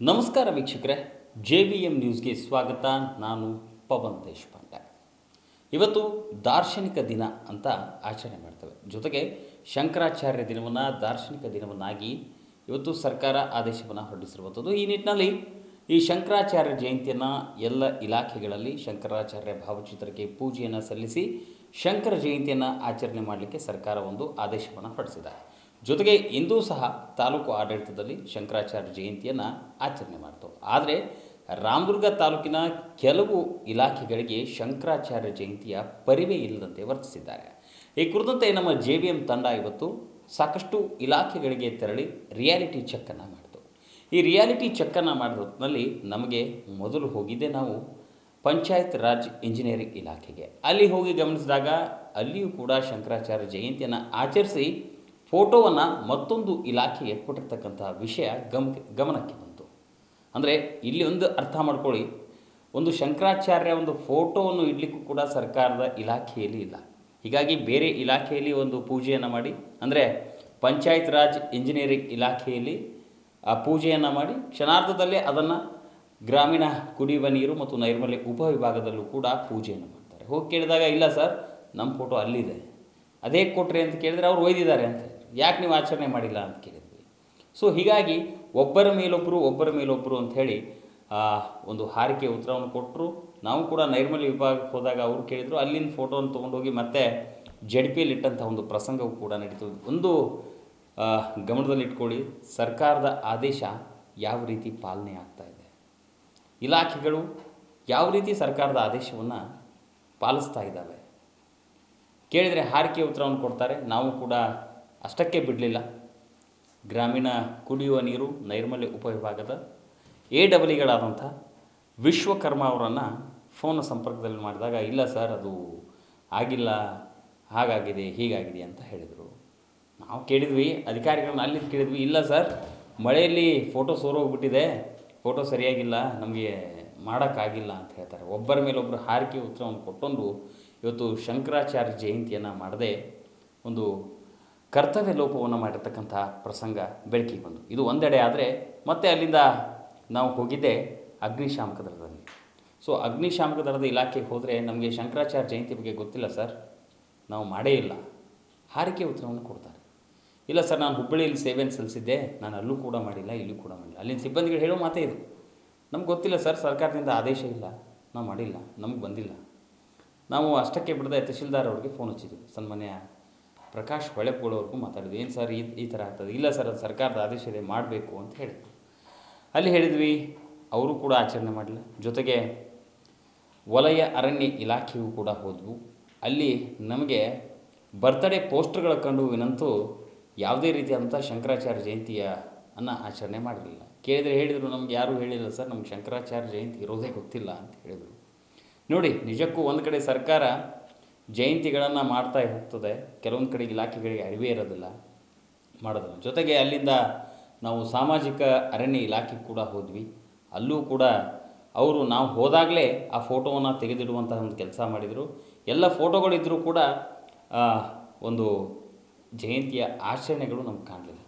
ನಮಸ್ಕಾರ ವೀಕ್ಷಕರೇ, J B M ನ್ಯೂಸ್ಗೆ ಸ್ವಾಗತ. ನಾನು ಪವನ್ ದೇಶಪಾಂಡೆ. ಇವತ್ತು ದಾರ್ಶನಿಕ ದಿನ ಅಂತ ಆಚರಣೆ ಮಾಡ್ತೇವೆ. ಜೊತೆಗೆ ಶಂಕರಾಚಾರ್ಯ ದಿನವನ್ನು ದಾರ್ಶನಿಕ ದಿನವನ್ನಾಗಿ ಇವತ್ತು ಸರ್ಕಾರ ಆದೇಶವನ್ನು ಹೊರಡಿಸಿರುವಂಥದ್ದು. ಈ ನಿಟ್ಟಿನಲ್ಲಿ ಈ ಶಂಕರಾಚಾರ್ಯ ಜಯಂತಿಯನ್ನು ಎಲ್ಲ ಇಲಾಖೆಗಳಲ್ಲಿ ಶಂಕರಾಚಾರ್ಯ ಭಾವಚಿತ್ರಕ್ಕೆ ಪೂಜೆಯನ್ನು ಸಲ್ಲಿಸಿ ಶಂಕರ ಜಯಂತಿಯನ್ನು ಆಚರಣೆ ಮಾಡಲಿಕ್ಕೆ ಸರ್ಕಾರ ಒಂದು ಆದೇಶವನ್ನು ಹೊರಡಿಸಿದೆ. ಜೊತೆಗೆ ಇಂದೂ ಸಹ ತಾಲೂಕು ಆಡಳಿತದಲ್ಲಿ ಶಂಕರಾಚಾರ್ಯ ಜಯಂತಿಯನ್ನು ಆಚರಣೆ ಮಾಡ್ತು. ಆದರೆ ರಾಮದುರ್ಗ ತಾಲೂಕಿನ ಕೆಲವು ಇಲಾಖೆಗಳಿಗೆ ಶಂಕರಾಚಾರ್ಯ ಜಯಂತಿಯ ಪರಿವೇ ಇಲ್ಲದಂತೆ ವರ್ತಿಸಿದ್ದಾರೆ. ಈ ಕುರಿತಂತೆ ನಮ್ಮ ಜೆ ಬಿ ಎಂ ತಂಡ ಇವತ್ತು ಸಾಕಷ್ಟು ಇಲಾಖೆಗಳಿಗೆ ತೆರಳಿ ರಿಯಾಲಿಟಿ ಚೆಕ್ಕನ್ನು ಮಾಡಿತು. ಈ ರಿಯಾಲಿಟಿ ಚೆಕ್ಕನ್ನು ಮಾಡಿದ ಹೊತ್ತಿನಲ್ಲಿ ನಮಗೆ ಮೊದಲು ಹೋಗಿದ್ದೆ ನಾವು ಪಂಚಾಯತ್ ರಾಜ್ ಇಂಜಿನಿಯರಿಂಗ್ ಇಲಾಖೆಗೆ. ಅಲ್ಲಿ ಹೋಗಿ ಗಮನಿಸಿದಾಗ ಅಲ್ಲಿಯೂ ಕೂಡ ಶಂಕರಾಚಾರ್ಯ ಜಯಂತಿಯನ್ನು ಆಚರಿಸಿ ಫೋಟೋವನ್ನು ಮತ್ತೊಂದು ಇಲಾಖೆಗೆ ಕೊಟ್ಟಿರ್ತಕ್ಕಂಥ ವಿಷಯ ಗಮ, ಗಮನಕ್ಕೆ ಬಂತು. ಅಂದರೆ ಇಲ್ಲಿ ಒಂದು ಅರ್ಥ ಮಾಡ್ಕೊಳ್ಳಿ, ಒಂದು ಶಂಕರಾಚಾರ್ಯ ಒಂದು ಫೋಟೋವನ್ನು ಇಡಲಿಕ್ಕೂ ಕೂಡ ಸರ್ಕಾರದ ಇಲಾಖೆಯಲ್ಲಿ ಇಲ್ಲ. ಹೀಗಾಗಿ ಬೇರೆ ಇಲಾಖೆಯಲ್ಲಿ ಒಂದು ಪೂಜೆಯನ್ನು ಮಾಡಿ, ಅಂದರೆ ಪಂಚಾಯತ್ ರಾಜ್ ಇಂಜಿನಿಯರಿಂಗ್ ಇಲಾಖೆಯಲ್ಲಿ, ಆ ಪೂಜೆಯನ್ನು ಮಾಡಿ, ಕ್ಷಣಾರ್ಧದಲ್ಲೇ ಅದನ್ನು ಗ್ರಾಮೀಣ ಕುಡಿಯುವ ನೀರು ಮತ್ತು ನೈರ್ಮಲ್ಯ ಉಪವಿಭಾಗದಲ್ಲೂ ಕೂಡ ಪೂಜೆಯನ್ನು ಮಾಡ್ತಾರೆ. ಹೋಗಿ ಕೇಳಿದಾಗ, ಇಲ್ಲ ಸರ್ ನಮ್ಮ ಫೋಟೋ ಅಲ್ಲಿದೆ. ಅದೇ ಕೊಟ್ರಿ ಅಂತ ಕೇಳಿದರೆ ಅವ್ರು ಒಯ್ದಿದ್ದಾರೆ ಅಂತ ಯಾಕೆ ನೀವು ಆಚರಣೆ ಮಾಡಿಲ್ಲ ಅಂತ ಕೇಳಿದ್ವಿ. ಸೊ ಹೀಗಾಗಿ ಒಬ್ಬರ ಮೇಲೊಬ್ಬರು ಒಬ್ಬರ ಮೇಲೊಬ್ಬರು ಅಂಥೇಳಿ ಒಂದು ಹಾರಿಕೆ ಉತ್ತರವನ್ನು ಕೊಟ್ಟರು ನಾವು ಕೂಡ ನೈರ್ಮಲ್ಯ ವಿಭಾಗಕ್ಕೆ ಹೋದಾಗ ಅವರು ಕೇಳಿದರು, ಅಲ್ಲಿನ ಫೋಟೋವನ್ನು ತೊಗೊಂಡೋಗಿ ಮತ್ತೆ ಜಡ್ ಪಿಯಲ್ಲಿ ಇಟ್ಟಂಥ ಒಂದು ಪ್ರಸಂಗವು ಕೂಡ ನಡೀತು. ಒಂದು ಗಮನದಲ್ಲಿಟ್ಕೊಳ್ಳಿ ಸರ್ಕಾರದ ಆದೇಶ ಯಾವ ರೀತಿ ಪಾಲನೆ ಆಗ್ತಾ ಇದೆ? ಇಲಾಖೆಗಳು ಯಾವ ರೀತಿ ಸರ್ಕಾರದ ಆದೇಶವನ್ನು ಪಾಲಿಸ್ತಾ ಇದ್ದಾವೆ? ಕೇಳಿದರೆ ಹಾರಿಕೆ ಉತ್ತರವನ್ನು ಕೊಡ್ತಾರೆ. ನಾವು ಕೂಡ ಅಷ್ಟಕ್ಕೆ ಬಿಡಲಿಲ್ಲ. ಗ್ರಾಮೀಣ ಕುಡಿಯುವ ನೀರು ನೈರ್ಮಲ್ಯ ಉಪವಿಭಾಗದ ಎ ಡಬಲಿಗಳಾದಂಥ ವಿಶ್ವಕರ್ಮ ಅವರನ್ನು ಫೋನ್ ಸಂಪರ್ಕದಲ್ಲಿ ಮಾಡಿದಾಗ, ಇಲ್ಲ ಸರ್, ಅದು ಆಗಿಲ್ಲ, ಹಾಗಾಗಿದೆ, ಹೀಗಾಗಿದೆ ಅಂತ ಹೇಳಿದರು. ನಾವು ಕೇಳಿದ್ವಿ, ಅಧಿಕಾರಿಗಳನ್ನ ಅಲ್ಲಿ ಕೇಳಿದ್ವಿ, ಇಲ್ಲ ಸರ್, ಮಳೆಯಲ್ಲಿ ಫೋಟೋ ಸೋರೋಗ್ಬಿಟ್ಟಿದೆ, ಫೋಟೋ ಸರಿಯಾಗಿಲ್ಲ, ನಮಗೆ ಮಾಡೋಕ್ಕಾಗಿಲ್ಲ ಅಂತ ಹೇಳ್ತಾರೆ. ಒಬ್ಬರ ಮೇಲೊಬ್ಬರು ಹಾರಿಕೆ ಉತ್ತರವನ್ನು ಕೊಟ್ಟೊಂದು ಇವತ್ತು ಶಂಕರಾಚಾರ್ಯ ಜಯಂತಿಯನ್ನು ಮಾಡದೆ ಒಂದು ಕರ್ತವ್ಯ ಲೋಪವನ್ನು ಮಾಡಿರ್ತಕ್ಕಂಥ ಪ್ರಸಂಗ ಬೆಳಕಿಗೆ ಬಂತು ಇದು ಒಂದೆಡೆ ಆದರೆ ಮತ್ತೆ ಅಲ್ಲಿಂದ ನಾವು ಹೋಗಿದ್ದೆ ಅಗ್ನಿಶಾಮಕ ದಳದಲ್ಲಿ. ಸೊ ಅಗ್ನಿಶಾಮಕ ದಳದ ಇಲಾಖೆಗೆ ಹೋದರೆ ನಮಗೆ ಶಂಕರಾಚಾರ್ಯ ಜಯಂತಿ ಬಗ್ಗೆ ಗೊತ್ತಿಲ್ಲ ಸರ್. ನಾವು ಮಾಡೇ ಇಲ್ಲ. ಹಾರಿಕೆ ಉತ್ತರವನ್ನು ಕೊಡ್ತಾರೆ. ಇಲ್ಲ ಸರ್, ನಾನು ಹುಬ್ಬಳ್ಳಿಯಲ್ಲಿ ಸೇವೆಯನ್ನು ಸಲ್ಲಿಸಿದ್ದೆ. ನಾನು ಅಲ್ಲೂ ಕೂಡ ಮಾಡಿಲ್ಲ, ಇಲ್ಲೂ ಕೂಡ ಮಾಡಿಲ್ಲ. ಅಲ್ಲಿನ ಸಿಬ್ಬಂದಿಗಳು ಹೇಳೋ ಮಾತೇ ಇದು. ನಮ್ಗೆ ಗೊತ್ತಿಲ್ಲ ಸರ್, ಸರ್ಕಾರದಿಂದ ಆದೇಶ ಇಲ್ಲ. ನಾವು ಮಾಡಿಲ್ಲ, ನಮಗೆ ಬಂದಿಲ್ಲ. ನಾವು ಅಷ್ಟಕ್ಕೆ ಬಿಡದೆ ತಹಶೀಲ್ದಾರ್ ಅವ್ರಿಗೆ ಫೋನ್ ಹಚ್ಚಿದ್ವಿ. ಸನ್ಮಾನ್ಯ ಪ್ರಕಾಶ್ ಹೊಳೆಪೋಳವ್ರಿಗೂ ಮಾತಾಡಿದ್ವಿ. ಏನು ಸರ್ ಈ ಈ ಥರ ಆಗ್ತದೆ? ಇಲ್ಲ ಸರ್, ಅದು ಸರ್ಕಾರದ ಆದೇಶ ಇದೆ ಮಾಡಬೇಕು ಅಂತ ಹೇಳಿದ್ರು. ಅಲ್ಲಿ ಹೇಳಿದ್ವಿ, ಅವರು ಕೂಡ ಆಚರಣೆ ಮಾಡಲಿಲ್ಲ. ಜೊತೆಗೆ ವಲಯ ಅರಣ್ಯ ಇಲಾಖೆಗೂ ಕೂಡ ಹೋದ್ವು. ಅಲ್ಲಿ ನಮಗೆ ಬರ್ತ್ಡೇ ಪೋಸ್ಟರ್ಗಳ ಕಂಡು ವಿನಂತೂ ಯಾವುದೇ ರೀತಿಯಾದಂಥ ಶಂಕರಾಚಾರ್ಯ ಜಯಂತಿಯ ಅನ್ನು ಆಚರಣೆ ಮಾಡಲಿಲ್ಲ. ಕೇಳಿದರೆ ಹೇಳಿದರು, ನಮ್ಗೆ ಯಾರೂ ಹೇಳಿಲ್ಲ ಸರ್, ನಮ್ಗೆ ಶಂಕರಾಚಾರ್ಯ ಜಯಂತಿ ಇರೋದೇ ಗೊತ್ತಿಲ್ಲ ಅಂತ ಹೇಳಿದರು. ನೋಡಿ, ನಿಜಕ್ಕೂ ಒಂದು ಕಡೆ ಸರ್ಕಾರ ಜಯಂತಿಗಳನ್ನು ಮಾಡ್ತಾ ಹೋಗ್ತದೆ. ಕೆಲವೊಂದು ಕಡೆ ಇಲಾಖೆಗಳಿಗೆ ಅರಿವೇ ಇರೋದಿಲ್ಲ, ಮಾಡೋದಿಲ್ಲ. ಜೊತೆಗೆ ಅಲ್ಲಿಂದ ನಾವು ಸಾಮಾಜಿಕ ಅರಣ್ಯ ಇಲಾಖೆಗೆ ಕೂಡ ಹೋದ್ವಿ. ಅಲ್ಲೂ ಕೂಡ ಅವರು ನಾವು ಹೋದಾಗಲೇ ಆ ಫೋಟೋವನ್ನು ತೆಗೆದಿಡುವಂತಹ ಒಂದು ಕೆಲಸ ಮಾಡಿದರು. ಎಲ್ಲ ಫೋಟೋಗಳಿದ್ದರೂ ಕೂಡ ಒಂದು ಜಯಂತಿಯ ಆಚರಣೆಗಳು ನಮ್ಗೆ ಕಾಣಲಿಲ್ಲ.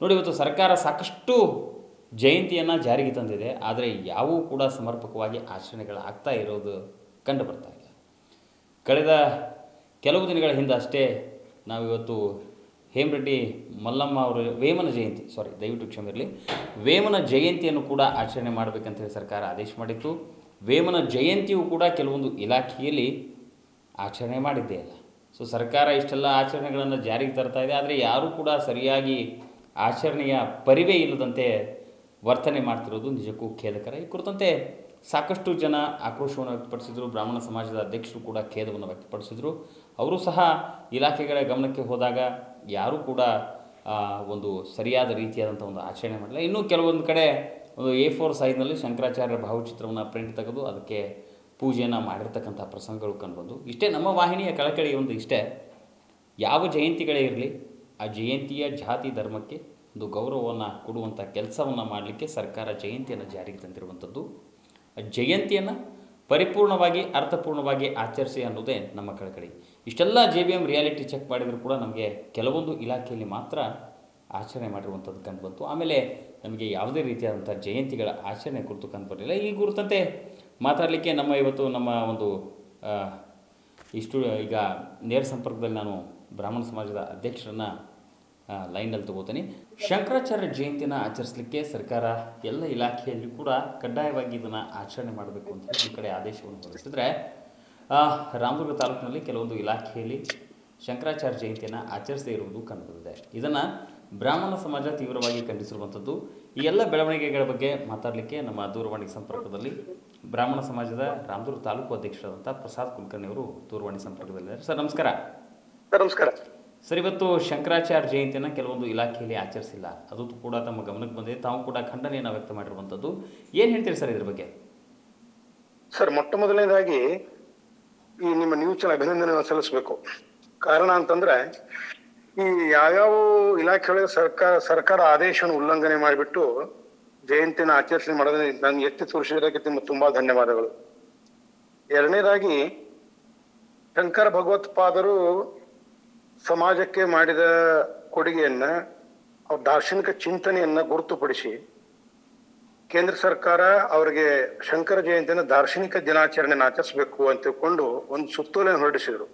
ನೋಡಿ, ಇವತ್ತು ಸರ್ಕಾರ ಸಾಕಷ್ಟು ಜಯಂತಿಯನ್ನು ಜಾರಿಗೆ ತಂದಿದೆ. ಆದರೆ ಯಾವೂ ಕೂಡ ಸಮರ್ಪಕವಾಗಿ ಆಚರಣೆಗಳಾಗ್ತಾ ಇರೋದು ಕಂಡು ಬರ್ತಾ ಇಲ್ಲ. ಕಳೆದ ಕೆಲವು ದಿನಗಳ ಹಿಂದೆ ಅಷ್ಟೇ ನಾವಿವತ್ತು ಹೇಮರೆಡ್ಡಿ ಮಲ್ಲಮ್ಮ ಅವರ ವೇಮನ ಜಯಂತಿ ಸಾರಿ ದಯವಿಟ್ಟು ಕ್ಷಮೆ ಇರಲಿ. ವೇಮನ ಜಯಂತಿಯನ್ನು ಕೂಡ ಆಚರಣೆ ಮಾಡಬೇಕಂತ ಹೇಳಿ ಸರ್ಕಾರ ಆದೇಶ ಮಾಡಿತ್ತು. ವೇಮನ ಜಯಂತಿಯು ಕೂಡ ಕೆಲವೊಂದು ಇಲಾಖೆಯಲ್ಲಿ ಆಚರಣೆ ಮಾಡಿದ್ದೇ ಇಲ್ಲ ಸೊ ಸರ್ಕಾರ ಇಷ್ಟೆಲ್ಲ ಆಚರಣೆಗಳನ್ನು ಜಾರಿಗೆ ತರ್ತಾ ಇದೆ. ಆದರೆ ಯಾರೂ ಕೂಡ ಸರಿಯಾಗಿ ಆಚರಣೆಯ ಪರಿವೇ ಇಲ್ಲದಂತೆ ವರ್ತನೆ ಮಾಡ್ತಿರೋದು ನಿಜಕ್ಕೂ ಖೇದಕರ ಈ ಕುರಿತಂತೆ ಸಾಕಷ್ಟು ಜನ ಆಕ್ರೋಶವನ್ನು ವ್ಯಕ್ತಪಡಿಸಿದರು, ಬ್ರಾಹ್ಮಣ ಸಮಾಜದ ಅಧ್ಯಕ್ಷರು ಕೂಡ ಖೇದವನ್ನು ವ್ಯಕ್ತಪಡಿಸಿದರು. ಅವರು ಸಹ ಇಲಾಖೆಗಳ ಗಮನಕ್ಕೆ ಹೋದಾಗ ಯಾರೂ ಕೂಡ ಒಂದು ಸರಿಯಾದ ರೀತಿಯಾದಂಥ ಒಂದು ಆಚರಣೆ ಮಾಡಲಿಲ್ಲ ಇನ್ನೂ ಕೆಲವೊಂದು ಕಡೆ ಒಂದು ಎ ಫೋರ್ ಸೈಜ್ನಲ್ಲಿ ಶಂಕರಾಚಾರ್ಯರ ಭಾವಚಿತ್ರವನ್ನು ಪ್ರಿಂಟ್ ತೆಗೆದು ಅದಕ್ಕೆ ಪೂಜೆಯನ್ನು ಮಾಡಿರ್ತಕ್ಕಂಥ ಪ್ರಸಂಗಗಳು ಕಂಡುಬಂದು. ಇಷ್ಟೇ ನಮ್ಮ ವಾಹಿನಿಯ ಕಳಕಳಿ ಒಂದು ಇಷ್ಟೇ. ಯಾವ ಜಯಂತಿಗಳೇ ಇರಲಿ, ಆ ಜಯಂತಿಯ ಜಾತಿ ಧರ್ಮಕ್ಕೆ ಒಂದು ಗೌರವವನ್ನು ಕೊಡುವಂಥ ಕೆಲಸವನ್ನು ಮಾಡಲಿಕ್ಕೆ ಸರ್ಕಾರ ಜಯಂತಿಯನ್ನು ಜಾರಿಗೆ ತಂದಿರುವಂಥದ್ದು. ಜಯಂತಿಯನ್ನು ಪರಿಪೂರ್ಣವಾಗಿ, ಅರ್ಥಪೂರ್ಣವಾಗಿ ಆಚರಿಸಿ ಅನ್ನೋದೇ ನಮ್ಮ ಕಳಕಳಿ. ಇಷ್ಟೆಲ್ಲ J B M reality check ಮಾಡಿದರೂ ಕೂಡ ನಮಗೆ ಕೆಲವೊಂದು ಇಲಾಖೆಯಲ್ಲಿ ಮಾತ್ರ ಆಚರಣೆ ಮಾಡಿರುವಂಥದ್ದು ಕಂಡುಬಂತು ಆಮೇಲೆ ನಮಗೆ ಯಾವುದೇ ರೀತಿಯಾದಂಥ ಜಯಂತಿಗಳ ಆಚರಣೆ ಕುರಿತು ಕಂಡುಬರಲಿಲ್ಲ ಈ ಕುರಿತಂತೆ ಮಾತಾಡಲಿಕ್ಕೆ ನಮ್ಮ ಇವತ್ತು ನಮ್ಮ ಒಂದು ಇಷ್ಟು ಈಗ ನೇರ ಸಂಪರ್ಕದಲ್ಲಿ ನಾನು ಬ್ರಾಹ್ಮಣ ಸಮಾಜದ ಅಧ್ಯಕ್ಷರನ್ನು ಲೈನಲ್ಲಿ ತಗೋತೀನಿ. ಶಂಕರಾಚಾರ್ಯ ಜಯಂತಿನ ಆಚರಿಸಲಿಕ್ಕೆ ಸರ್ಕಾರ ಎಲ್ಲ ಇಲಾಖೆಯಲ್ಲಿ ಕೂಡ ಕಡ್ಡಾಯವಾಗಿ ಇದನ್ನು ಆಚರಣೆ ಮಾಡಬೇಕು ಅಂತ ಈ ಕಡೆ ಆದೇಶವನ್ನು ಹೊರಡಿಸಿದ್ರೆ ರಾಮದುರ್ಗ ತಾಲೂಕಿನಲ್ಲಿ ಕೆಲವೊಂದು ಇಲಾಖೆಯಲ್ಲಿ ಶಂಕರಾಚಾರ್ಯ ಜಯಂತಿಯನ್ನು ಆಚರಿಸದೇ ಇರುವುದು ಕಂಡುಬಂದಿದೆ. ಇದನ್ನು ಬ್ರಾಹ್ಮಣ ಸಮಾಜ ತೀವ್ರವಾಗಿ ಖಂಡಿಸಿರುವಂಥದ್ದು ಈ ಎಲ್ಲ ಬೆಳವಣಿಗೆಗಳ ಬಗ್ಗೆ ಮಾತಾಡಲಿಕ್ಕೆ ನಮ್ಮ ದೂರವಾಣಿ ಸಂಪರ್ಕದಲ್ಲಿ ಬ್ರಾಹ್ಮಣ ಸಮಾಜದ ರಾಮದುರ್ಗ ತಾಲೂಕು ಅಧ್ಯಕ್ಷರಾದಂಥ ಪ್ರಸಾದ್ ಕುಲಕರ್ಣಿ ಅವರು ದೂರವಾಣಿ ಸಂಪರ್ಕದಲ್ಲಿದ್ದಾರೆ. ಸರ್, ನಮಸ್ಕಾರ. ನಮಸ್ಕಾರ. ಸರ್, ಇವತ್ತು ಶಂಕರಾಚಾರ್ಯ ಜಯಂತಿಯನ್ನು ಕೆಲವೊಂದು ಇಲಾಖೆಯಲ್ಲಿ ಆಚರಿಸಿಲ್ಲ. ಅದು ಕೂಡ ತಮ್ಮ ಗಮನಕ್ಕೆ ಬಂದಿದೆ. ತಾವು ಕೂಡ ಖಂಡನೆಯನ್ನು ವ್ಯಕ್ತ ಮಾಡಿರುವಂಥದ್ದು. ಏನು ಹೇಳ್ತೀರಿ ಸರ್ ಇದ್ರ ಬಗ್ಗೆ? ಸರ್ ಮೊಟ್ಟ ಮೊದಲನೇದಾಗಿ ಈ ನಿಮ್ಮ ನ್ಯೂಸ್ ಚಾನಲ್ ಅಭಿನಂದನೆ ಸಲ್ಲಿಸಬೇಕು. ಕಾರಣ ಅಂತಂದ್ರೆ, ಈ ಯಾವ್ಯಾವ ಇಲಾಖೆಯೊಳಗೆ ಸರ್ಕಾರ ಸರ್ಕಾರ ಆದೇಶವನ್ನು ಉಲ್ಲಂಘನೆ ಮಾಡಿಬಿಟ್ಟು ಜಯಂತಿನ ಆಚರಣೆ ಮಾಡೋದ್ರೆ ನಾನು ಎತ್ತಿ ತೋರಿಸಿದ್ದಕ್ಕೆ ತುಂಬ ತುಂಬಾ ಧನ್ಯವಾದಗಳು. ಎರಡನೇದಾಗಿ, ಶಂಕರ ಭಗವತ್ಪಾದರು ಸಮಾಜಕ್ಕೆ ಮಾಡಿದ ಕೊಡುಗೆಯನ್ನ ಅವ್ರ ದಾರ್ಶನಿಕ ಚಿಂತನೆಯನ್ನ ಗುರುತುಪಡಿಸಿ ಕೇಂದ್ರ ಸರ್ಕಾರ ಅವರಿಗೆ ಶಂಕರ ಜಯಂತಿಯನ್ನು ದಾರ್ಶನಿಕ ದಿನಾಚರಣೆ ಆಚರಿಸಬೇಕು ಅಂತ ತಿಳ್ಕೊಂಡು ಒಂದು ಸುತ್ತೋಲೆ ಹೊರಡಿಸಿದ್ರು.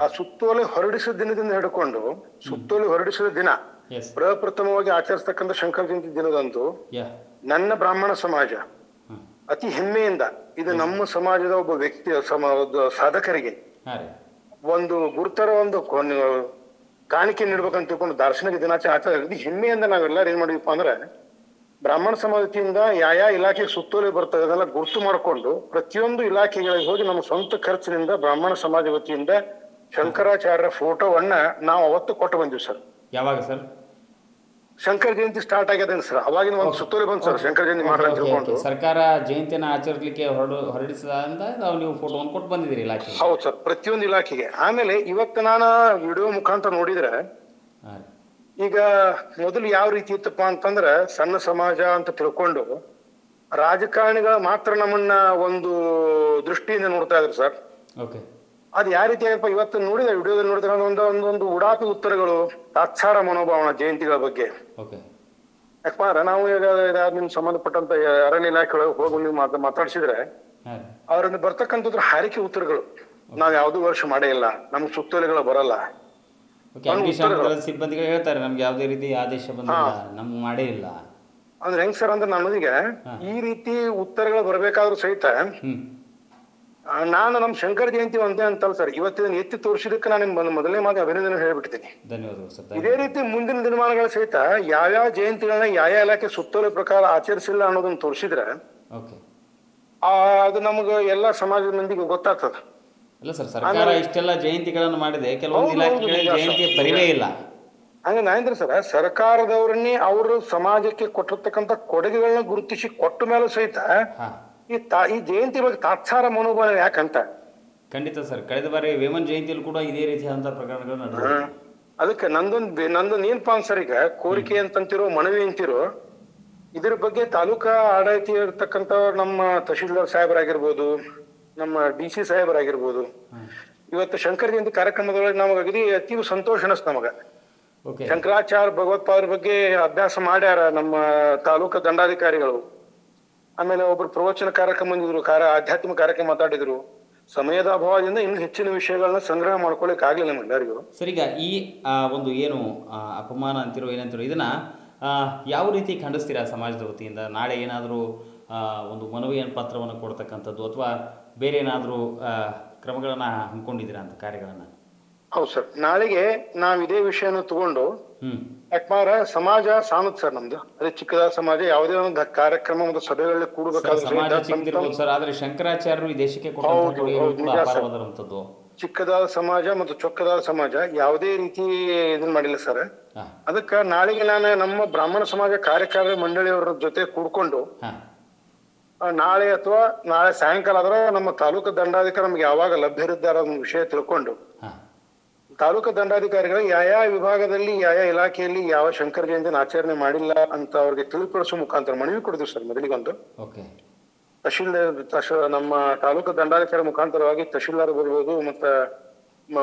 ಆ ಸುತ್ತೋಲೆ ಹೊರಡಿಸಿದ ದಿನದಿಂದ ಹಿಡ್ಕೊಂಡು ಸುತ್ತೋಲೆ ಹೊರಡಿಸಿದ ದಿನ ಪ್ರಪ್ರಥಮವಾಗಿ ಆಚರಿಸ್ತಕ್ಕಂಥ ಶಂಕರ ಜಯಂತಿ ದಿನದಂದು ನನ್ನ ಬ್ರಾಹ್ಮಣ ಸಮಾಜ ಅತಿ ಹೆಮ್ಮೆಯಿಂದ ಇದು ನಮ್ಮ ಸಮಾಜದ ಒಬ್ಬ ವ್ಯಕ್ತಿ ಸಮ ಸಾಧಕರಿಗೆ ಒಂದು ಗುರುತರ ಒಂದು ಕಾಣಿಕೆ ನೀಡ್ಬೇಕಂತ ತಿಳ್ಕೊಂಡು ದಾರ್ಶನಿಕ ದಿನಾಚರಣೆ ಆಚರಣೆ ಇದು ಹೆಮ್ಮೆಯಿಂದ ನಾವೆಲ್ಲರೂ ಏನ್ ಮಾಡಿದ್ವಿ ಅಂದ್ರೆ, ಬ್ರಾಹ್ಮಣ ಸಮಾಜದಿಂದ ಯಾವ ಇಲಾಖೆ ಸುತ್ತೋಲೆ ಬರ್ತದೆ ಅದೆಲ್ಲ ಗುರುತು ಮಾಡಿಕೊಂಡು ಪ್ರತಿಯೊಂದು ಇಲಾಖೆಗಳಿಗೆ ಹೋಗಿ ನಮ್ಮ ಸ್ವಂತ ಖರ್ಚಿನಿಂದ ಬ್ರಾಹ್ಮಣ ಸಮಾಜ ವತಿಯಿಂದ ಶಂಕರಾಚಾರ್ಯರ ಫೋಟೋವನ್ನ ನಾವು ಅವತ್ತು ಕೊಟ್ಟು ಬಂದಿವಿ ಸರ್. ಯಾವಾಗ ಸರ್? ಶಂಕರ ಜಯಂತಿ ಸ್ಟಾರ್ಟ್ ಆಗ್ಯದ ಸರ್ ಅವಾಗಿನ ಒಂದು ಸುತ್ತೋಲೆ ಬಂತು ಸರ್ ಶಂಕರ ಜಯಂತಿ ಮಾಡ್ರಿ ಅಂತ ತಿಳ್ಕೊಂಡು ಸರ್ಕಾರ ಜಯಂತಿನ ಆಚರಿಸಲಿಕ್ಕೆ ಹೊರಡು ಹೊರಡಿಸಿದ ಅಂತ ನಾವು ನೀವು ಫೋಟೋವನ್ನು ಕೊಟ್ಟು ಬಂದಿದ್ದೀರಿ ಇಲಾಖೆ ಹೌದು ಸರ್ ಪ್ರತಿಯೊಂದು ಇಲಾಖೆಗೆ. ಆಮೇಲೆ ಇವತ್ತು ನಾನು ವಿಡಿಯೋ ಮುಖಾಂತರ ನೋಡಿದ್ರೆ ಈಗ ಮೊದಲು ಯಾವ ರೀತಿ ಇತ್ತಪ್ಪ ಅಂತಂದ್ರೆ ಸಣ್ಣ ಸಮಾಜ ಅಂತ ತಿಳ್ಕೊಂಡು ರಾಜಕಾರಣಿಗಳ ಮಾತ್ರ ನಮ್ಮನ್ನ ಒಂದು ದೃಷ್ಟಿಯಿಂದ ನೋಡ್ತಾ ಇದ್ರು ಸರ್ ಓಕೆ. ಅದ್ ಯಾವ ರೀತಿ ಆಗಪ್ಪ ಇವತ್ತು ನೋಡಿದ ವಿಡಿಯೋದಲ್ಲಿ ನೋಡಿದ ಒಂದು ಒಂದು ಒಂದು ಉಡಾಪಿ ಉತ್ತರಗಳು ತಾತ್ಸಾರ ಮನೋಭಾವನ ಜಯಂತಿಗಳ ಬಗ್ಗೆ. ಯಾಕಪ್ಪ ಅಂದ್ರೆ ನಾವು ಈಗ ನಿಮ್ ಸಂಬಂಧಪಟ್ಟಂತ ಅರಣ್ಯ ಇಲಾಖೆ ಒಳಗೆ ಹೋಗಿ ನೀವು ಮಾತಾಡಿಸಿದ್ರೆ ಅವರನ್ನು ಬರ್ತಕ್ಕಂಥದ್ರ ಹಾರಿಕೆ ಉತ್ತರಗಳು. ನಾವ್ ಯಾವ್ದು ವರ್ಷ ಮಾಡೇ ಇಲ್ಲ. ನಮ್ಗೆ ಸುತ್ತೋಲೆಗಳು ಬರಲ್ಲ. ಸಿಬ್ಬಂದಿಗಳು ಹೇಳ್ತಾರೆ ನಮ್ಗೆ ಯಾವುದೇ ರೀತಿ ಆದೇಶ ಬಂದಿಲ್ಲ ನಮ್ಗೆ ಮಾಡೇ ಇಲ್ಲ. ಅಂದ್ರೆ ಹೆಂಗ್ ಸರ್ ಅಂದ್ರೆ ನಮಗೆ ಈ ರೀತಿ ಉತ್ತರಗಳು ಬರ್ಬೇಕಾದ್ರೂ ಸಹಿತ ನಾನು ನಮ್ ಶಂಕರ ಜಯಂತಿ ಒಂದೇ ಅಂತಲ್ಲ ಸರ್ ಇವತ್ತಿನ ಎತ್ತಿ ತೋರಿಸಿದಕ್ಕೆ ನಾನು ನಿಮ್ಗೆ ಮೊದಲನೇ ಮಾತು ಅಭಿನಂದನೆ ಹೇಳ್ಬಿಡ್ತೀನಿ ಧನ್ಯವಾದಗಳು ಸರ್ ಇದೇ ರೀತಿ ಮುಂದಿನ ದಿನಮಾನಗಳ ಸಹಿತ ಯಾವ್ಯಾವ ಜಯಂತಿಗಳನ್ನ ಯಾವ ಇಲಾಖೆ ಸುತ್ತೋಲೆ ಪ್ರಕಾರ ಆಚರಿಸಿಲ್ಲ ಅನ್ನೋದನ್ನ ತೋರಿಸಿದ್ರೆ ಅದು ನಮ್ಗೆ ಎಲ್ಲಾ ಸಮಾಜದ ಮಂದಿಗೆ ಗೊತ್ತಾಗ್ತದ. ಅಲ್ಲ ಸರ್ ಸರ್ಕಾರ ಇಷ್ಟೆಲ್ಲ ಜಯಂತಿಗಳನ್ನು ಮಾಡಿದೆ. ಕೆಲವೊಂದು ಇಲಾಖೆಗಳಲ್ಲಿ ಜಯಂತಿ ಪರಿವೇ ಇಲ್ಲ. ಹಂಗ ನಾಯಂದ್ರ ಸರ್ ಸರ್ಕಾರದವ್ರನ್ನೇ ಅವರು ಸಮಾಜಕ್ಕೆ ಕೊಟ್ಟಿರ್ತಕ್ಕಂಥ ಕೊಡುಗೆಗಳನ್ನ ಗುರುತಿಸಿ ಕೊಟ್ಟ ಮೇಲೆ ಸಹಿತ ಈ ತಾ ಈ ಜಯಂತಿ ಬಗ್ಗೆ ತಾತ್ಸಾರ ಮನೋಭಾವ ಯಾಕಂತ? ಖಂಡಿತ ಸರ್. ಕಳೆದ ಬಾರಿ ವೇಮನ್ ಜಯಂತಿಯಲ್ಲಿ ಕೂಡ ಇದೇ ರೀತಿಯಾದಂಥ ಪ್ರಕರಣಗಳು ಅದಕ್ಕೆ ನಂದೊಂದು ನಂದೊಂದು ಏನಪ್ಪಾ ಅಂತ ಸರ್ ಈಗ? ಕೋರಿಕೆ ಅಂತಂತಿರೋ ಮನವಿ ಅಂತಿರೋ ಇದ್ರ ಬಗ್ಗೆ ತಾಲೂಕಾ ಆಡಳಿತ ಇರ್ತಕ್ಕಂಥ ನಮ್ಮ ತಹಶೀಲ್ದಾರ್ ಸಾಹೇಬರಾಗಿರ್ಬೋದು ನಮ್ಮ ಡಿ ಸಿ ಸಾಹೇಬರಾಗಿರ್ಬೋದು. ಇವತ್ತು ಶಂಕರ ಜಯಂತಿ ಕಾರ್ಯಕ್ರಮದೊಳಗೆ ನಮಗೆ ಅಗದಿ ಅತೀವ ಸಂತೋಷ ಅನಿಸ್ತು ನಮಗ. ಶಂಕರಾಚಾರ್ಯ ಭಗವತ್ಪಾದ್ರ ಬಗ್ಗೆ ಅಭ್ಯಾಸ ಮಾಡ್ಯಾರ ನಮ್ಮ ತಾಲೂಕಾ ದಂಡಾಧಿಕಾರಿಗಳು. ಆಮೇಲೆ ಒಬ್ರು ಪ್ರವಚನ ಕಾರ್ಯಕ್ರಮ ಬಂದಿದ್ರು ಕಾರ್ಯ, ಆಧ್ಯಾತ್ಮಿಕ ಕಾರ್ಯಕ್ರಮ ಮಾತಾಡಿದ್ರು. ಸಮಯದ ಅಭಾವದಿಂದ ಇನ್ನೂ ಹೆಚ್ಚಿನ ವಿಷಯಗಳನ್ನ ಸಂಗ್ರಹ ಮಾಡ್ಕೊಳಕ್ ಆಗ್ಲಿಲ್ಲ ನಮ್ಗೆಲ್ಲರಿಗೂ ಸರಿ, ಈಗ ಈ ಒಂದು ಏನು ಅಪಮಾನ ಅಂತಿರೋ ಏನಂತಿರೋ ಇದನ್ನ ಯಾವ ರೀತಿ ಖಂಡಿಸ್ತೀರಾ ಸಮಾಜದ ವತಿಯಿಂದ? ನಾಳೆ ಏನಾದರೂ ಒಂದು ಮನವಿಯ ಪತ್ರವನ್ನು ಕೊಡ್ತಕ್ಕಂಥದ್ದು ಅಥವಾ ಬೇರೆ ಏನಾದರೂ ಕ್ರಮಗಳನ್ನು ಹಮ್ಮಿಕೊಂಡಿದ್ದೀರಾ ಅಂತ ಕಾರ್ಯಗಳನ್ನು? ಹೌದು ಸರ್. ನಾಳೆಗೆ ನಾವ್ ಇದೇ ವಿಷಯನ ತಗೊಂಡು ಯಾಕಮಾರ ಯಾಕಂದ್ರ ಸಮಾಜ ಸಾಮತ್ ಸರ್ ನಮ್ದು. ಅದೇ ಚಿಕ್ಕದಾದ ಸಮಾಜ ಯಾವುದೇ ಒಂದು ಕಾರ್ಯಕ್ರಮ ಒಂದು ಸಭೆಗಳಲ್ಲಿ ಕೂಡಬೇಕಾದ್ರೆ ಆದರೆ ಶಂಕರಾಚಾರ್ಯರು ಈ ದೇಶಕ್ಕೆ ಚಿಕ್ಕದಾದ ಸಮಾಜ ಮತ್ತು ಚೊಕ್ಕದಾದ ಸಮಾಜ ಯಾವುದೇ ರೀತಿ ಇದನ್ನ ಮಾಡಿಲ್ಲ ಸರ್. ಅದಕ್ಕ ನಾಳೆಗೆ ನಾನು ನಮ್ಮ ಬ್ರಾಹ್ಮಣ ಸಮಾಜ ಕಾರ್ಯಕಾರಿ ಮಂಡಳಿಯವರ ಜೊತೆ ಕೂಡ್ಕೊಂಡು ನಾಳೆ ಅಥವಾ ನಾಳೆ ಸಾಯಂಕಾಲ ಆದ್ರೆ ನಮ್ಮ ತಾಲೂಕು ದಂಡಾಧಿಕಾರಿ ನಮ್ಗೆ ಯಾವಾಗ ಲಭ್ಯ ಇದ್ದಾರೆ ವಿಷಯ ತಿಳ್ಕೊಂಡು ತಾಲೂಕು ದಂಡಾಧಿಕಾರಿಗಳ ಯಾವ ವಿಭಾಗದಲ್ಲಿ ಯಾವ ಇಲಾಖೆಯಲ್ಲಿ ಯಾವ ಶಂಕರ ಜಯಂತಿನ ಆಚರಣೆ ಮಾಡಿಲ್ಲ ಅಂತ ಅವ್ರಿಗೆ ತಿಳಿಪಡಿಸುವ ಮುಖಾಂತರ ಮನವಿ ಕೊಡ್ತೀವಿ ಸರ್ ಮೊದಲಿಗೊಂದು ತಹಶೀಲ್ದಾರ್ ತಶ ನಮ್ಮ ತಾಲೂಕು ದಂಡಾಧಿಕಾರಿ ಮುಖಾಂತರವಾಗಿ ತಹಶೀಲ್ದಾರ್ ಬರ್ಬೋದು ಮತ್ತ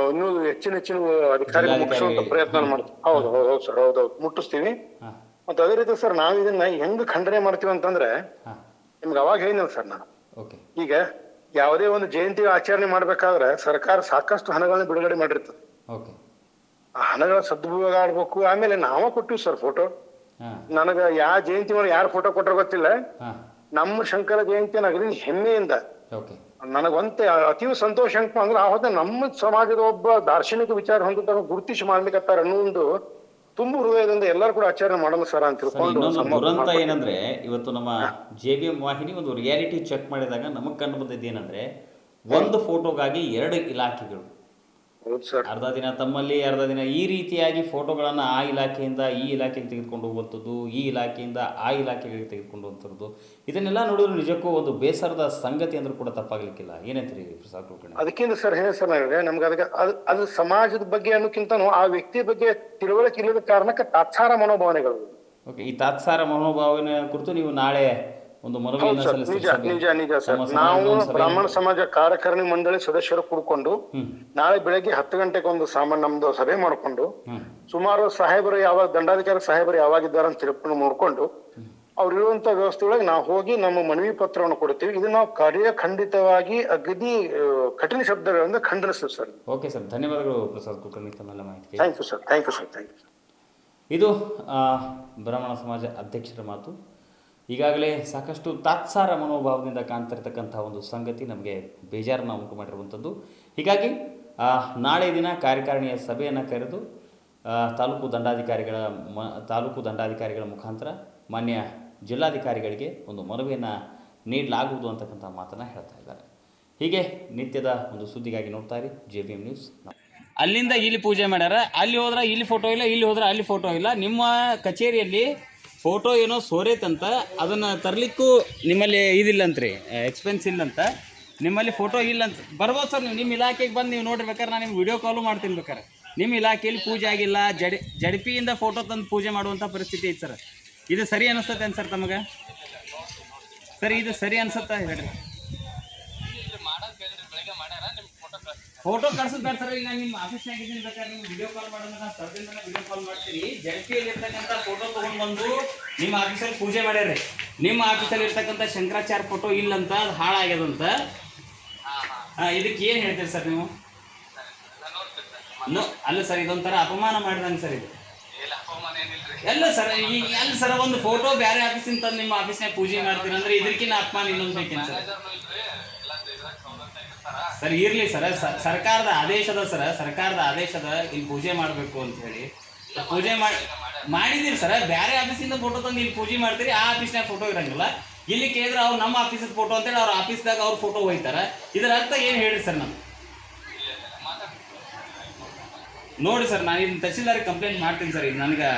ಇನ್ನೂ ಹೆಚ್ಚಿನ ಹೆಚ್ಚಿನ ಅಧಿಕಾರಿ ಮುಟ್ಟಿಸುವಂತ ಪ್ರಯತ್ನ ಮಾಡ್ತೀವಿ. ಹೌದು ಹೌದು ಹೌದು ಸರ್ ಹೌದು ಹೌದು. ಮುಟ್ಟಿಸ್ತೀವಿ. ಮತ್ತೆ ಅದೇ ರೀತಿ ಸರ್ ನಾವು ಇದನ್ನ ಹೆಂಗ್ ಖಂಡನೆ ಮಾಡ್ತೀವಿ ಅಂತಂದ್ರೆ ನಿಮ್ಗೆ ಅವಾಗ ಹೇಳಿದ್ನಲ್ಲ ಸರ್ ನಾನು. ಈಗ ಯಾವುದೇ ಒಂದು ಜಯಂತಿ ಆಚರಣೆ ಮಾಡ್ಬೇಕಾದ್ರೆ ಸರ್ಕಾರ ಸಾಕಷ್ಟು ಹಣಗಳನ್ನ ಬಿಡುಗಡೆ ಮಾಡಿರ್ತದೆ. ಓಕೆ. ಆ ಹಣಗಳ ಸದುಪಯೋಗ ಆಡ್ಬೇಕು ಆಮೇಲೆ ನಾವ ಕೊಟ್ಟಿವಿ ಸರ್ ಫೋಟೋ ನನಗ ಯಾವ ಜಯಂತಿ ಒಳಗೆ ಯಾರು ಫೋಟೋ ಕೊಟ್ಟರು ಗೊತ್ತಿಲ್ಲ. ನಮ್ಮ ಶಂಕರ ಜಯಂತಿ ನಗರಿನ ಹೆಮ್ಮೆಯಿಂದ. ನನಗೊಂತೆ ಅತೀವ ಸಂತೋಷ ಅಂತ ಅಂದ್ರೆ ಆ ಹೊತ್ತ ನಮ್ಮ ಸಮಾಜದ ಒಬ್ಬ ದಾರ್ಶನಿಕ ವಿಚಾರ ಹೊಂದಿದ್ದಾಗ ಗುರುತಿಸಿ ಮಾಡ್ಲಿಕತ್ತಾರ ಅನ್ನೋ ಒಂದು ತುಂಬ ಹೃದಯದಿಂದ ಎಲ್ಲರೂ ಕೂಡ ಆಚರಣೆ ಮಾಡೋಣ ಸರ್ ಅಂತ ದುರಂತ ಏನಂದ್ರೆ ಇವತ್ತು ನಮ್ಮ ಜೆ ಬಿ ಎಂ ವಾಹಿನಿ ಒಂದು ರಿಯಾಲಿಟಿ ಚೆಕ್ ಮಾಡಿದಾಗ ನಮಗ್ ಕಂಡು ಬಂದಿದ್ದು ಏನಂದ್ರೆ ಒಂದು ಫೋಟೋಗಾಗಿ ಎರಡು ಇಲಾಖೆಗಳು. ಹೌದು ಸರ್. ಅರ್ಧ ದಿನ ತಮ್ಮಲ್ಲಿ ಅರ್ಧ ದಿನ ಈ ರೀತಿಯಾಗಿ ಫೋಟೋಗಳನ್ನು ಆ ಇಲಾಖೆಯಿಂದ ಈ ಇಲಾಖೆಗೆ ತೆಗೆದುಕೊಂಡು ಹೋಗುವಂಥದ್ದು ಈ ಇಲಾಖೆಯಿಂದ ಆ ಇಲಾಖೆಗಳಿಗೆ ತೆಗೆದುಕೊಂಡು ಹೋಗುವಂಥದ್ದು ಇದನ್ನೆಲ್ಲ ನೋಡಿದ್ರೆ ನಿಜಕ್ಕೂ ಒಂದು ಬೇಸರದ ಸಂಗತಿ ಅಂದ್ರೂ ಕೂಡ ತಪ್ಪಾಗ್ಲಿಕ್ಕಿಲ್ಲ. ಏನಂತೀರಿ ಪ್ರಸಾದ್ ಕುಲಕರ್ಣಿ? ಅದಕ್ಕಿಂತ ಸರ್ ಹೇಳಿ ಸರ್ ನಾವಿದೆ? ನಮ್ಗೆ ಅದಕ್ಕೆ ಅದು ಅದು ಸಮಾಜದ ಬಗ್ಗೆ ಅನ್ನೋಕ್ಕಿಂತನೂ ಆ ವ್ಯಕ್ತಿ ಬಗ್ಗೆ ತಿಳುವಳಿಕೆ ಇಲ್ಲದ ಕಾರಣಕ್ಕೆ ತಾತ್ಸಾರ ಮನೋಭಾವನೆಗಳು. ಓಕೆ ಈ ತಾತ್ಸಾರ ಮನೋಭಾವನೆ ಕುರಿತು ನೀವು ನಾಳೆ ಒಂದು ಮನವಿಯನ್ನು ಸರ್ ನಿಜ ನಿಜ ನಿಜ ಸರ್. ನಮ್ಮ ನಾವು ಸಮಾಜದ ಒಂದು ಸಭೆ- ಬ್ರಾಹ್ಮಣ ಸಮಾಜ ಕಾರ್ಯಕಾರಿಣಿ ಮಂಡಳಿ ಸದಸ್ಯರು ಕೂಡ್ಕೊಂಡು ಹ್ಮ್. ನಾಳೆ ಬೆಳಗ್ಗೆ ಹತ್ತು ಗಂಟೆಗೆ ಒಂದು ಸಾಮಾನ್ಯ ನಮ್ದು ಸಭೆ ಮಾಡ್ಕೊಂಡು ಹ್ಮ್. ಸುಮಾರು ಸಾಹೇಬರು ಯಾವಾಗ ದಂಡಾಧಿಕಾರಿ ಸಾಹೇಬರು ಯಾವಾಗಿದ್ದಾರೆ ಅಂತ ತಿಳ್ಕೊಂಡು ನೋಡ್ಕೊಂಡು ಅವ್ರು ಇರುವಂತ ವ್ಯವಸ್ಥೆ ಒಳಗೆ ನಾವು ಹೋಗಿ ನಮ್ಮ ಮನವಿ ಪತ್ರವನ್ನು ಕೊಡ್ತೀವಿ ಇದು ನಾವು ಕಾರ್ಯ ಖಂಡಿತವಾಗಿ ಅಗದಿ ಆ, ಕಠಿಣ ಶಬ್ದಗಳಿಂದ ಖಂಡಿಸ್ತೀವಿ ಸರ್. ಓಕೆ ಸರ್ ಧನ್ಯವಾದಗಳು ಪ್ರಸಾದ್ ಕುಲಕರ್ಣಿ ತಮ್ಮೆಲ್ಲ ಮಾಹಿತಿ thank you sir thank you sir thank you ಇದು ಆ, ಬ್ರಾಹ್ಮಣ ಸಮಾಜ ಅಧ್ಯಕ್ಷರ ಮಾತು. ಈಗಾಗಲೇ ಸಾಕಷ್ಟು ತಾತ್ಸಾರ ಮನೋಭಾವದಿಂದ ಕಾಣ್ತಿರ್ತಕ್ಕಂಥ ಒಂದು ಸಂಗತಿ ನಮಗೆ ಬೇಜಾರನ್ನ ಉಂಟು ಮಾಡಿರುವಂಥದ್ದು. ಹೀಗಾಗಿ ನಾಳೆ ದಿನ ಕಾರ್ಯಕಾರಿಣಿಯ ಸಭೆಯನ್ನು ಕರೆದು ತಾಲೂಕು ದಂಡಾಧಿಕಾರಿಗಳ ಮ, ತಾಲೂಕು ದಂಡಾಧಿಕಾರಿಗಳ ಮುಖಾಂತರ ಮಾನ್ಯ ಜಿಲ್ಲಾಧಿಕಾರಿಗಳಿಗೆ ಒಂದು ಮನವಿಯನ್ನು ನೀಡಲಾಗುವುದು ಅಂತಕ್ಕಂಥ ಮಾತನ್ನು ಹೇಳ್ತಾ ಇದ್ದಾರೆ. ಹೀಗೆ ನಿತ್ಯದ ಒಂದು ಸುದ್ದಿಗಾಗಿ ನೋಡ್ತಾ ಇರಿ, ಜೆ ಬಿ ಎಂ ನ್ಯೂಸ್. ಅಲ್ಲಿಂದ ಇಲ್ಲಿ ಪೂಜೆ ಮಾಡ್ಯಾರ, ಅಲ್ಲಿ ಹೋದ್ರೆ ಇಲ್ಲಿ ಫೋಟೋ ಇಲ್ಲ, ಇಲ್ಲಿ ಹೋದ್ರೆ ಅಲ್ಲಿ ಫೋಟೋ ಇಲ್ಲ. ನಿಮ್ಮ ಕಚೇರಿಯಲ್ಲಿ ಫೋಟೋ ಏನೋ ಸೋರೇತಂತ, ಅದನ್ನು ತರಲಿಕ್ಕೂ ನಿಮ್ಮಲ್ಲಿ ಇದಿಲ್ಲಂತ್ರಿ ಎಕ್ಸ್ಪೆನ್ಸ್ ಇಲ್ಲಂತ. ನಿಮ್ಮಲ್ಲಿ ಫೋಟೋ ಇಲ್ಲಂತ. ಬರ್ಬೋದು ಸರ್, ನೀವು ನಿಮ್ಮ ಇಲಾಖೆಗೆ ಬಂದು ನೀವು ನೋಡಿರ್ಬೇಕಾದ್ರೆ ನಾನು ನಿಮ್ಗೆ ವಿಡಿಯೋ ಕಾಲು ಮಾಡ್ತೀನಿ ಬೇಕಾರೆ. ನಿಮ್ಮ ಇಲಾಖೆಯಲ್ಲಿ ಪೂಜೆ ಆಗಿಲ್ಲ, ಜಡಿ, ಜಡಿಪಿಯಿಂದ ಫೋಟೋ ತಂದು ಪೂಜೆ ಮಾಡುವಂಥ ಪರಿಸ್ಥಿತಿ ಐತೆ ಸರ್. ಇದು ಸರಿ ಅನಿಸ್ತತೆ ಸರ್ ತಮಗೆ? ಸರಿ, ಇದು ಸರಿ ಅನ್ಸುತ್ತಾ ಹೇಳ್ರಿ. ಫೋಟೋ ಕಳ್ಸೋದು ಸರ್ ಈಗ ನಾನು ನಿಮ್ಮ ಆಫೀಸ್ನಾಗ ಇದ್ದೀನಿ ಬೇಕಾದ್ರೆ ನಿಮ್ಗೆ ವಿಡಿಯೋ ಕಾಲ್ ಮಾಡೋಣ ನಾನು ಸ್ಥಳದಿಂದ ವಿಡಿಯೋ ಕಾಲ್ ಮಾಡ್ತೀನಿ ಜಂಟಿಯಲ್ಲಿ ಇರ್ತಕ್ಕಂಥ ಫೋಟೋ ತೊಗೊಂಡು ಬಂದು ನಿಮ್ಮ ಆಫೀಸಲ್ಲಿ ಪೂಜೆ ಮಾಡ್ಯಾರ್ರಿ. ನಿಮ್ಮ ಆಫೀಸಲ್ಲಿ ಇರ್ತಕ್ಕಂಥ ಶಂಕರಾಚಾರ್ಯ ಫೋಟೋ ಇಲ್ಲಂತ, ಅದು ಹಾಳಾಗ್ಯದಂತ ಇದಕ್ಕೆ ಏನು ಹೇಳ್ತೀರಿ ಸರ್ ನೀವು? ಅಲ್ಲ ಸರ್, ಇದೊಂಥರ ಅಪಮಾನ ಮಾಡಿದಂಗೆ ಸರ್ ಇದು. ಎಲ್ಲ ಸರ್ ಈಗ ಅಲ್ಲ ಸರ್, ಒಂದು ಫೋಟೋ ಬೇರೆ ಆಫೀಸಿಂದ ತಂದು ನಿಮ್ಮ ಆಫೀಸ್ನಾಗ ಪೂಜೆ ಮಾಡ್ತೀರಂದ್ರೆ ಇದಕ್ಕಿಂತ ಅಪಮಾನ ಇನ್ನೊಂದು ಬೇಕೇನು ಸರ್? ಸರ್, ಇರ್ಲಿ ಸರ್. ಸರ್ಕಾರದ ಆದೇಶದ ಸರ್, ಸರ್ಕಾರದ ಆದೇಶದ ಇಲ್ಲಿ ಪೂಜೆ ಮಾಡಬೇಕು ಅಂತ ಹೇಳಿ. ಪೂಜೆ ಮಾಡಿ ಮಾಡಿದ್ದೀರಿ ಸರ್. ಬೇರೆ ಆಫೀಸಿಂದ ಫೋಟೋ ತಂದು ಇಲ್ಲಿ ಪೂಜೆ ಮಾಡ್ತೀರಿ, ಆ ಆಫೀಸ್ನಾಗ ಫೋಟೋ ಇರಂಗಿಲ್ಲ. ಇಲ್ಲಿ ಕೇಳಿದ್ರೆ ಅವ್ರು ನಮ್ಮ ಆಫೀಸದ ಫೋಟೋ ಅಂತೇಳಿ ಅವ್ರ ಆಫೀಸ್ದಾಗ ಅವ್ರ ಫೋಟೋ ಹೋಯ್ತಾರ ಇದರ ಅರ್ಥ ಏನು ಹೇಳಿ ಸರ್ ನಾನು ನೋಡಿ ಸರ್, ನಾನು ಇಲ್ಲಿ ತಹಸೀಲ್ದಾರಿಗೆ ಕಂಪ್ಲೇಂಟ್ ಮಾಡ್ತೀನಿ ಸರ್. ಇದು ನನಗೆ